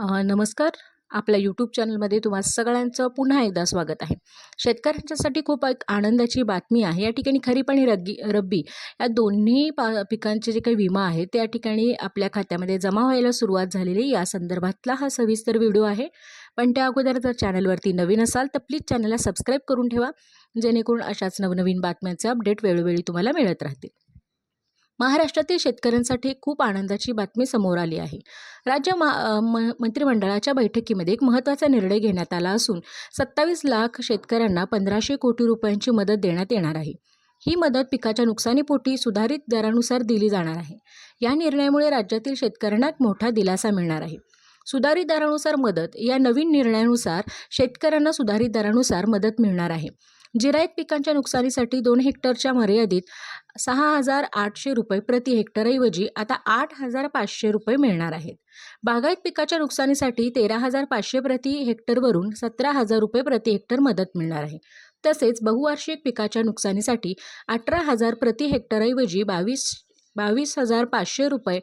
नमस्कार. आपल्या यूट्यूब चॅनलमध्ये तुम्हा सगळ्यांचं पुन्हा एकदा स्वागत आहे. शेतकऱ्यांच्यासाठी खूप एक आनंदाची बातमी आहे. या ठिकाणी खरीप आणि रग्गी रब्बी या दोन्ही पा पिकांचे जे काही विमा आहे त्या ठिकाणी आपल्या खात्यामध्ये जमा व्हायला सुरुवात झालेली या संदर्भातला हा सविस्तर व्हिडिओ आहे. पण त्या अगोदर जर चॅनलवरती नवीन असाल तर प्लीज चॅनलला सबस्क्राईब करून ठेवा. जेणेकरून अशाच नवनवीन बातम्यांचे अपडेट वेळोवेळी तुम्हाला मिळत राहतील. महाराष्ट्रातील शेतकऱ्यांसाठी खूप आनंदाची बातमी समोर आली आहे. राज्य म मंत्रिमंडळाच्या बैठकीमध्ये एक महत्त्वाचा निर्णय घेण्यात आला असून सत्तावीस लाख शेतकऱ्यांना पंधराशे कोटी रुपयांची मदत देण्यात येणार आहे. ही मदत पिकाच्या नुकसानीपोटी सुधारित दरानुसार दिली जाणार आहे. या निर्णयामुळे राज्यातील शेतकऱ्यांना मोठा दिलासा मिळणार आहे. सुधारित दरानुसार मदत या नवीन निर्णयानुसार शेतकऱ्यांना सुधारित दरानुसार मदत मिळणार आहे. जिरायत पिकांच्या नुकसानीसाठी दोन हेक्टरच्या मर्यादित सहा हजार आठशे रुपये प्रति हेक्टरऐवजी आता आठ हजार पाचशे रुपये मिळणार आहेत. बागायत पिकाच्या नुकसानीसाठी तेरा हजार पाचशे प्रति हेक्टरवरून सतरा हजार रुपये प्रति हेक्टर मदत मिळणार आहे. तसेच बहुवार्षिक पिकाच्या नुकसानीसाठी अठरा हजार प्रति हेक्टरऐवजी बावीस बावीस हजार पाचशे रुपये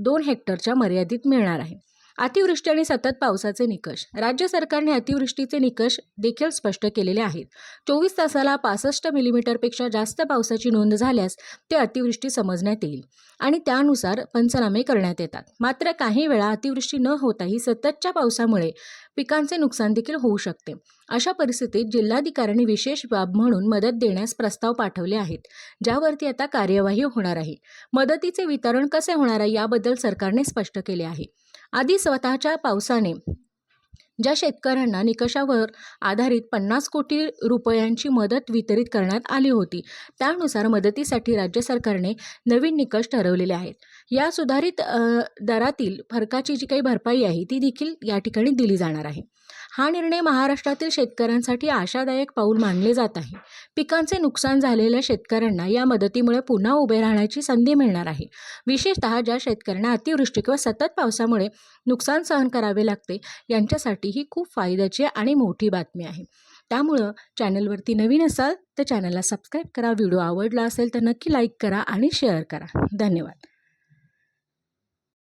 दोन हेक्टरच्या मर्यादित मिळणार आहे. अतिवृष्टी आणि सतत पावसाचे निकष. राज्य सरकारने अतिवृष्टीचे निकष देखील स्पष्ट केलेले आहेत. चोवीस तासाला पासष्ट मिलीमीटरपेक्षा जास्त पावसाची नोंद झाल्यास ते अतिवृष्टी समजण्यात येईल आणि त्यानुसार पंचनामे करण्यात येतात. मात्र काही वेळा अतिवृष्टी न होताही सततच्या पावसामुळे पिकांचे नुकसान देखील होऊ शकते. अशा परिस्थितीत जिल्हाधिकाऱ्यांनी विशेष बाब म्हणून मदत देण्यास प्रस्ताव पाठवले आहेत ज्यावरती आता कार्यवाही होणार आहे. मदतीचे वितरण कसे होणार आहे याबद्दल सरकारने स्पष्ट केले आहे. आधी स्वतःच्या पावसाने ज्या शेतकऱ्यांना निकषावर आधारित पन्नास कोटी रुपयांची मदत वितरित करण्यात आली होती त्यानुसार मदतीसाठी राज्य सरकारने नवीन निकष ठरवलेले आहेत. या सुधारित दरातील फरकाची जी काही भरपाई आहे ती देखील या ठिकाणी दिली जाणार आहे. हा निर्णय महाराष्ट्रातील शेतकऱ्यांसाठी आशादायक पाऊल मानले जात आहे. पिकांचे नुकसान झालेल्या शेतकऱ्यांना या मदतीमुळे पुन्हा उभे राहण्याची संधी मिळणार आहे. विशेषतः ज्या शेतकऱ्यांना अतिवृष्टी किंवा सतत पावसामुळे नुकसान सहन करावे लागते यांच्यासाठी ही खूप फायद्याची आणि मोठी बातमी आहे. त्यामुळं चॅनलवरती नवीन असाल तर चॅनलला सबस्क्राईब करा. व्हिडिओ आवडला असेल तर नक्की लाईक करा आणि शेअर करा. धन्यवाद.